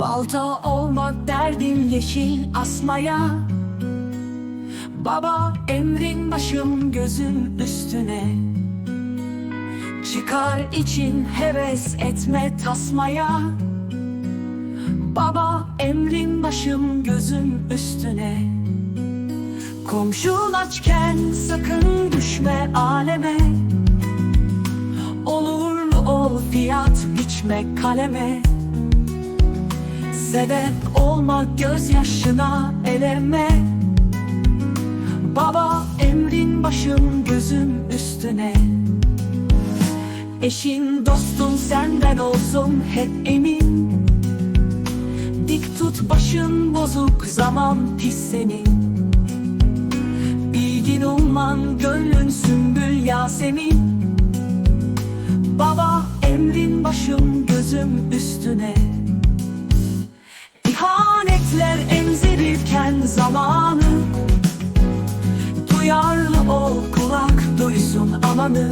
Balta olmak derdim yeşil asmaya. Baba emrin başım gözüm üstüne. Çıkar için heves etme tasmaya. Baba emrin başım gözüm üstüne. Komşun açken sakın düşme aleme. Olurlu ol fiyat biçme kaleme Sebep olma gözyaşına eleme Baba emrin başım gözüm üstüne. Eşin dostun senden olsun hep emin. Dik tut başın bozuk zaman pis senin. Bilgin olman gönlün sümbül Yasemin. Baba emrin başım gözüm üstüne amanı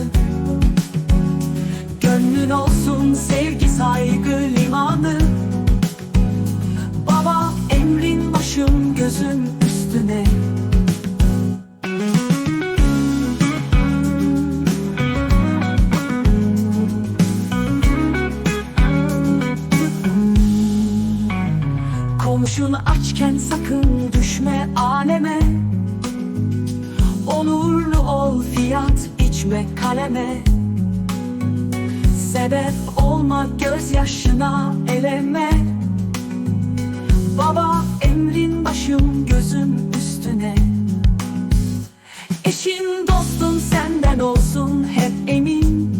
Gönlün olsun sevgi saygı limanı. Baba emrin başım gözüm üstüne. Komşunu açken sakın düşme aleme. Onurlu ol fiyat içme kaleme. Sebep olma gözyaşına eleme. Baba emrin başım gözüm üstüne. Eşin dostun senden olsun hep emin.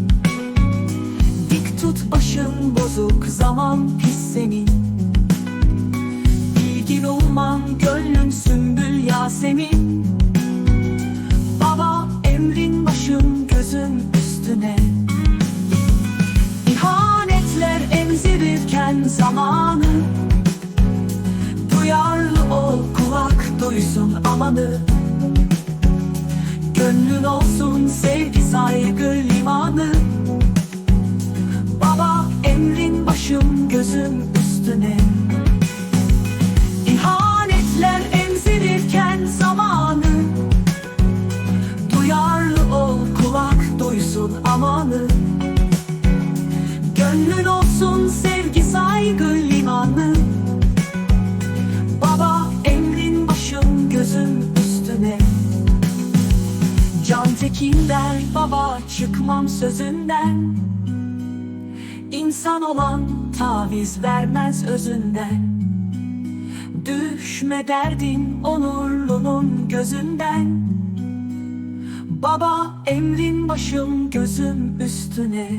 Dik tut başın bozuk zaman pis senin Bilgin olman gönlün sümbül Yasemin gözüm üstüne. İhanetler emzirirken zamanı. Duyarlı ol kulak duysun amanı. Gönlün olsun sevgi saygı limanı. Baba emrin başım gözüm üstüne duysun amanı Gönlün olsun sevgi saygı limanı. Baba emrin başım gözüm üstüne. Can Tekin der baba çıkmam sözünden. İnsan olan taviz vermez özünden. Düşme derdin onurlunun gözünden Baba emrin başım gözüm üstüne